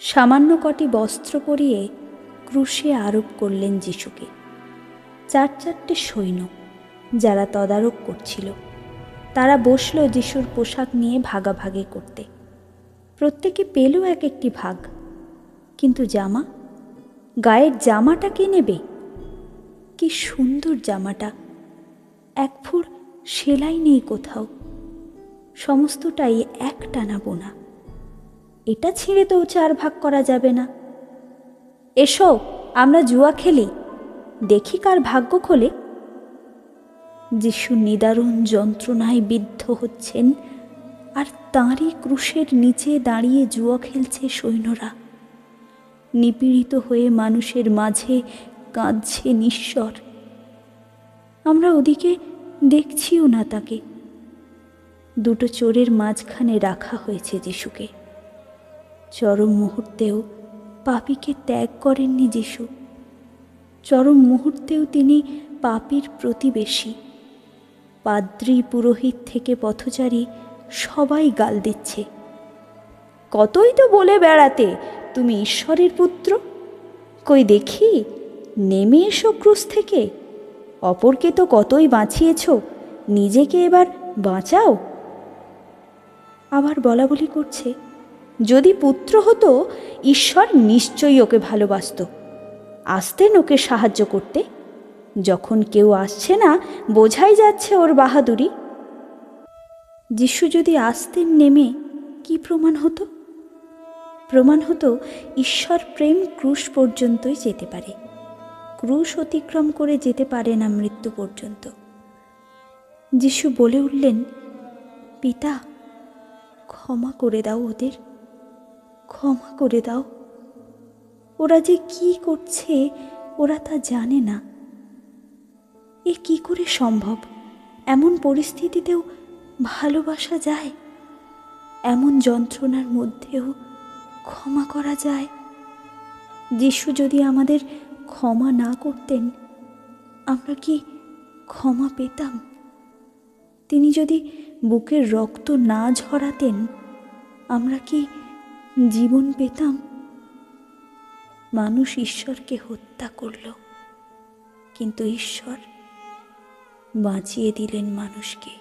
সামান্য কটি বস্ত্র পরিয়ে ক্রুশে আরোপ করলেন যিশুকে। চার চারটে সৈন্য যারা তদারক করছিল, তারা বসল যিশুর পোশাক নিয়ে ভাগাভাগি করতে। প্রত্যেকে পেল এক একটি ভাগ, কিন্তু জামা? গায়ের জামাটা কে নেবে? কি সুন্দর জামাটা! এক ফুর সেলাই নেই কোথাও, সমস্তটাই এক টানা বোনা। এটা ছিঁড়ে তো চার ভাগ করা যাবে না। এসো, আমরা জুয়া খেলি। দেখি কার ভাগ্য খোলে। যিশু নিদারুণ যন্ত্রণায় বিদ্ধ হচ্ছেন, আর তাঁরই ক্রুশের নিচে দাঁড়িয়ে জুয়া খেলছে সৈন্যরা। নিপীড়িত হয়ে মানুষের মাঝে কাঁদছে নিঃস্বর। আমরা ওদিকে দেখছিও না তাকে। দুটো চোরের মাঝখানে রাখা হয়েছে যিশুকে। চরম মুহূর্তেও পাপীকে ত্যাগ করেননি যিশু চরম মুহূর্তেও তিনি পাপির প্রতিবেশী। পাদ্রী পুরোহিত থেকে পথচারী সবাই গাল দিচ্ছে। কতই তো বলে বেড়াতে, তুমি ঈশ্বরের পুত্র? কই দেখি, নেমে এসো ক্রুশ থেকে। অপরকে তো কতই বাঁচিয়েছ, নিজেকে এবার বাঁচাও। আবার বলা বলি করছে যদি পুত্র হতো, ঈশ্বর নিশ্চয়ই ওকে ভালোবাসত। আসতেন ওকে সাহায্য করতে। যখন কেউ আসছে না, বোঝাই যাচ্ছে ওর বাহাদুরি। যিশু যদি আসতেন নেমে, কি প্রমাণ হতো? প্রমাণ হতো, ঈশ্বর প্রেম ক্রুশ পর্যন্তই যেতে পারে। ক্রুশ অতিক্রম করে যেতে পারে না মৃত্যু পর্যন্ত। যিশু বলে উঠলেন, পিতা, ক্ষমা করে দাও ওদের। ক্ষমা করে দাও। ওরা যে কি করছে, ওরা তা জানে না। এ কি করে সম্ভব? এমন পরিস্থিতিতেও ভালোবাসা যায়? এমন যন্ত্রণার মধ্যেও ক্ষমা করা যায়? যিশু যদি আমাদের ক্ষমা না করতেন, আমরা কি ক্ষমা পেতাম? তিনি যদি বুকের রক্ত না ঝরাতেন, আমরা কি জীবন পেতাম মানুষ ঈশ্বরকে হত্যা করল। কিন্তু ঈশ্বর বাঁচিয়ে দিলেন মানুষকে।